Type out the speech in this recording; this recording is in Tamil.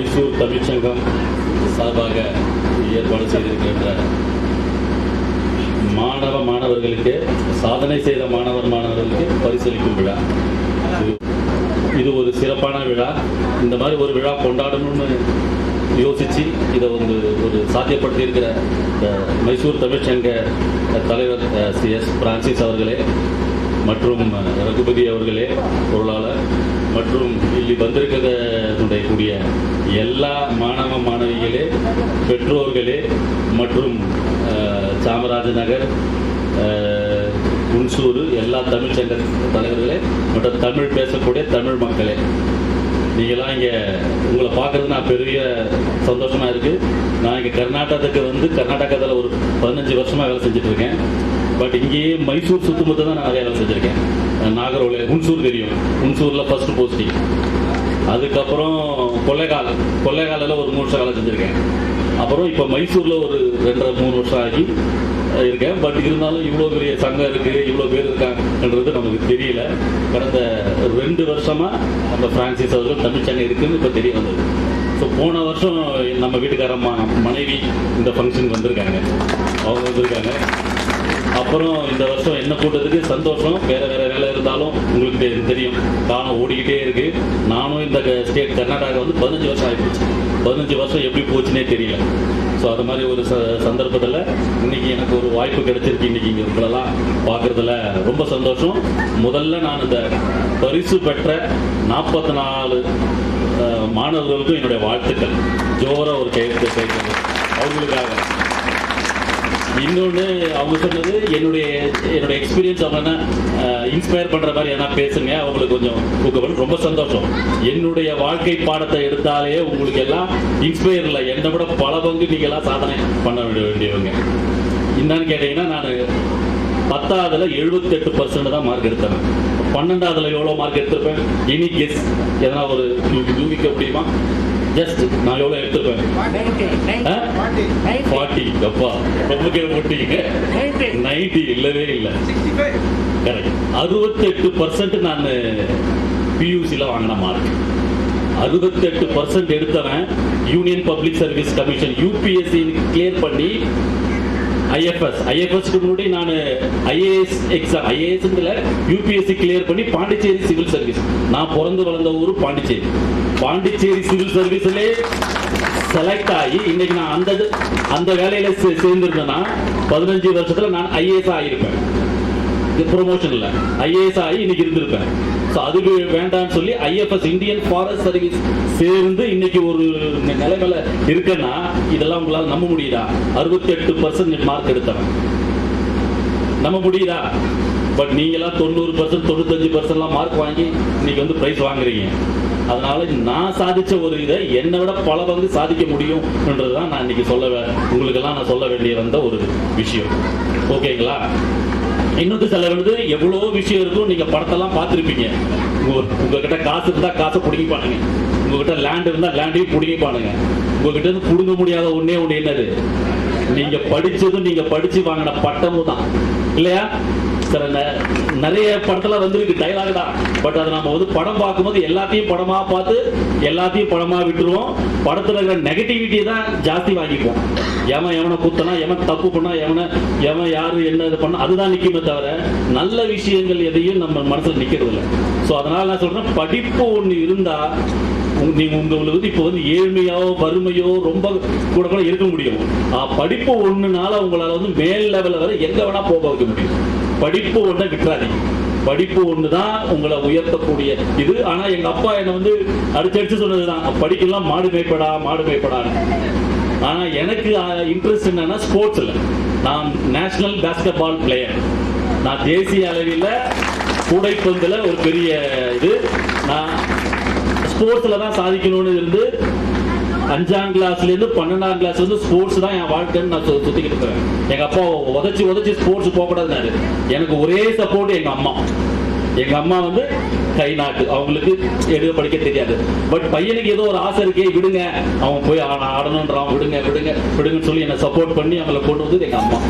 மைசூர் தமிழ்ச்சங்கம் சார்பாக ஏற்பாடு செய்திருக்கின்ற மாணவ மாணவர்களுக்கு சாதனை செய்த மாணவர் மாணவர்களுக்கு பரிசளிக்கும் விழா. இது- ஒரு சிறப்பான விழா. இந்த மாதிரி ஒரு விழா கொண்டாடணும்னு யோசித்து இதை வந்து ஒரு சாத்தியப்படுத்தி இருக்கிற மைசூர் தமிழ்ச்சங்க தலைவர் சி எஸ் பிரான்சிஸ் அவர்களே மற்றும் ரகுபதி அவர்களே பொருளாளர் மற்றும் ಇಲ್ಲಿ வந்திருக்கிறதுடைய கூடிய எல்லா மாணவ மாணவிகளே பெற்றோர்களே மற்றும் அஹ், சாமராஜ நகர் அஹ், குன்சூர் எல்லா தமிழ் சங்க தலைவர்களே மற்றும் தமிழ் பேசக்கூடிய தமிழ் மக்களே நீங்களாம் இங்கே உங்களை பார்க்கறது நான் பெரிய சந்தோஷமா இருக்கு நான் இங்கே கர்நாடகத்துக்கு வந்து கர்நாடகாவில் ஒரு பதினஞ்சு வருஷமா வேலை செஞ்சுட்டு இருக்கேன் பட் இங்கேயே மைசூர் சுத்தமுத்த தான் நான் நிறைய வேலை செஞ்சுருக்கேன் நாகர்கோவில் குன்சூர் தெரியும். குன்சூரில் ஃபர்ஸ்ட் போஸ்டிங் அதுக்கப்புறம் கொள்ளைக்கால் கொள்ளைக்காலில் ஒரு மூணு வருஷம் வேலை செஞ்சுருக்கேன் அப்புறம் இப்போ மைசூரில் ஒரு ரெண்டரை மூணு வருஷம் ஆகி இருக்கேன். பட் இருந்தாலும் இவ்வளோ பெரிய சங்கம் இருக்குது இவ்வளோ பேர் இருக்காங்கன்றது நமக்கு தெரியல. கடந்த ரெண்டு வருஷமாக நம்ம பிரான்சிஸ் அவர்கள் தமிழ் சங்கம் இருக்குதுன்னு இப்போ தெரிய வந்தது. ஸோ போன வருஷம் நம்ம வீட்டுக்காரம்மா மனைவி இந்த ஃபங்க்ஷனுக்கு வந்திருக்காங்க. அவங்க வந்திருக்காங்க. அப்புறம் இந்த வருஷம் என்ன கூட்டத்துக்கு? சந்தோஷம். வேற வேற வேலை இருந்தாலும் உங்களுக்கு தெரியும். தானும் ஓடிக்கிட்டே இருக்கு. நானும் இந்த ஸ்டேட் கர்நாடகா வந்து பதினஞ்சு வருஷம் ஆயிடுச்சு பதினஞ்சு வருஷம் எப்படி போச்சுன்னே தெரியல. ஸோ அது மாதிரி ஒரு ச சந்தர்ப்பத்தில் இன்னைக்கு எனக்கு ஒரு வாய்ப்பு கிடைச்சிருக்கு இன்னைக்கு இங்கே உங்களெல்லாம் பார்க்கறதுல. ரொம்ப சந்தோஷம். முதல்ல நான் இந்த பரிசு பெற்ற நாற்பத்தி நாலு மாணவர்களுக்கும் என்னுடைய வாழ்த்துக்கள். ஜோராக ஒரு கையெழுத்து கேட்கறது அவங்களுக்காக. இன்னொன்று அவங்க சொன்னது என்னுடைய என்னுடைய எக்ஸ்பீரியன்ஸ் அவங்க இன்ஸ்பயர் பண்ணுற மாதிரி எதனா பேசுங்க அவங்களுக்கு கொஞ்சம் ஊக்கப்படும் ரொம்ப சந்தோஷம். என்னுடைய வாழ்க்கை பாடத்தை எடுத்தாலே உங்களுக்கு எல்லாம் இன்ஸ்பயர் இல்லை. என்னை விட பல பங்கு நீங்கள் எல்லாம் சாதனை பண்ண வேண்டிய வேண்டியவங்க. என்னன்னு கேட்டீங்கன்னா நான் பத்தாவதுல எழுபத்தெட்டு பர்சன்ட் தான் மார்க் எடுத்தேன். பன்னெண்டாவதுல எவ்வளோ மார்க் எடுத்திருப்பேன்? எனி கெஸ் எதனா ஒரு யூகிக்க முடியுமா? ஜஸ்ட் நான் எவ்வளோ எடுத்திருப்பேன் ஃபார்ட்டி அப்பா ரொம்ப கேள்விப்பட்டீங்க நைன்டி இல்லவே இல்லை. கரெக்ட் அறுபத்தெட்டு பர்சன்ட் நான் பியூசியில் வாங்கின மார்க் அறுபத்தெட்டு பர்சன்ட் எடுத்தவன் union public service commission UPSC clear பண்ணி ஐஎஃப்எஸ். ஐஎஃப்எஸ்க்கு முன்னாடி நான் ஐஏஎஸ் எக்ஸாம் ஐஏஎஸ்ல யூபிஎஸ்சி கிளியர் பண்ணி பாண்டிச்சேரி சிவில் சர்வீஸ் நான் பிறந்து வளர்ந்த ஊர் பாண்டிச்சேரி. பாண்டிச்சேரி சிவில் சர்வீஸ்லே செலக்ட் ஆகி இன்னைக்கு நான் அந்த அந்த வேலையில சேர்ந்திருந்தேன்னா பதினஞ்சு வருஷத்துல நான் ஐஏஎஸ் ஆகியிருப்பேன் ப்ரொமோஷன் இல்ல. ஐஏஎஸ் ஆகி இன்னைக்கு இருந்திருப்பேன். ஸோ அது வேண்டாம்னு சொல்லி ஐஎஃப்எஸ் இந்தியன் ஃபாரஸ்ட் சர்வீஸ் சேர்ந்து இன்னைக்கு ஒரு நிலைமையில இருக்கேன்னா இதெல்லாம் உங்களால நம்ப முடியுதா? அறுபத்தெட்டு பர்சன்ட் மார்க் எடுத்தவன். நம்ப முடியுதா? பட் நீங்களாம் தொண்ணூறு பர்சன்ட் தொண்ணூத்தஞ்சு பர்சன்ட்லாம் மார்க் வாங்கி இன்னைக்கு வந்து ப்ரைஸ் வாங்குறீங்க. அதனால நான் சாதிச்ச ஒரு இதை என்னை விட பல பங்கு சாதிக்க முடியும்ன்றதுதான் நான் இன்னைக்கு சொல்ல உங்களுக்கெல்லாம் நான் சொல்ல வேண்டிய வந்த ஒரு விஷயம். ஓகேங்களா இன்னொரு சில வந்து எவ்வளோ விஷயம் இருக்கும் நீங்க படத்தெல்லாம் பார்த்துருப்பீங்க. உங்க உங்ககிட்ட காசு இருந்தா காசை பிடிங்கி பாருங்க. உங்ககிட்ட லேண்ட் இருந்தா லேண்டையும் பிடிங்கி பாருங்க. உங்ககிட்ட இருந்து பிடுங்க முடியாத ஒன்னே ஒன்று என்னது? நீங்க படிச்சதும் நீங்க படிச்சு வாங்கின பட்டமும் தான். இல்லையா? நிறைய படத்துல வந்திருக்கு டைலாக் தான். பட் அதை நம்ம வந்து படம் பார்க்கும்போது எல்லாத்தையும் படமா பார்த்து எல்லாத்தையும் படமா விட்டுருவோம். படத்துல இருக்கிற நெகட்டிவிட்டியை தான் ஜாஸ்தி வாங்கிப்போம் எவன் எவனை குத்தனா எவன் தப்பு பண்ணா எவனை எவன் யாரு என்ன இது பண்ணா அதுதான் நிற்குமே தவிர நல்ல விஷயங்கள் எதையும் நம்ம மனசுல நிக்கிறது இல்லை ஸோ அதனால நான் சொல்றேன் படிப்பு ஒண்ணு இருந்தா நீங்க உங்களுக்கு வந்து இப்போ வந்து ஏழ்மையோ வறுமையோ ரொம்ப கூட கூட இருக்க முடியும். ஆ, படிப்பு ஒண்ணுனால உங்களால வந்து மேல் லெவலில் வர எங்க வேணா போக வைக்க முடியும். படிப்பு ஒண்ணை விட்டுறாதீங்க. படிப்பு ஒண்ணுதான் உங்களை உயர்த்தக்கூடிய இது. ஆனா எங்க அப்பா என்ன வந்து அடிச்சடிச்சு சொன்னதுதான் படிக்கலாம் மாடு மேய்ப்படா மாடு மேய்ப்படான்னு. ஆனா எனக்கு இன்ட்ரெஸ்ட் என்னன்னா ஸ்போர்ட்ஸ்ல நான் நேஷனல் பேஸ்கெட் பால் பிளேயர் நான் தேசிய அளவில் கூடைப்பந்துல ஒரு பெரிய இது. நான் ஸ்போர்ட்ஸ்ல தான் சாதிக்கணும்னு இருந்து அஞ்சாம் கிளாஸ்ல இருந்து பன்னெண்டாம் கிளாஸ் வந்து ஸ்போர்ட்ஸ் தான் என் வாழ்க்கைன்னு நான் சுற்றிக்கிட்டு சுத்திக்கிட்டு இருக்கிறேன் எங்க அப்பா உதச்சி உதச்சி ஸ்போர்ட்ஸ் போகக்கூடாது எனக்கு ஒரே சப்போர்ட் எங்க அம்மா. எங்க அம்மா வந்து கை நாட்டு அவங்களுக்கு எழுத படிக்க தெரியாது. பட் பையனுக்கு ஏதோ ஒரு ஆசை இருக்கே விடுங்க. அவன் போய் ஆட- ஆடணுன்றான். விடுங்க விடுங்க விடுங்கன்னு சொல்லி என்னை சப்போர்ட் பண்ணி அவங்களை கொண்டு வந்து எங்க அம்மா.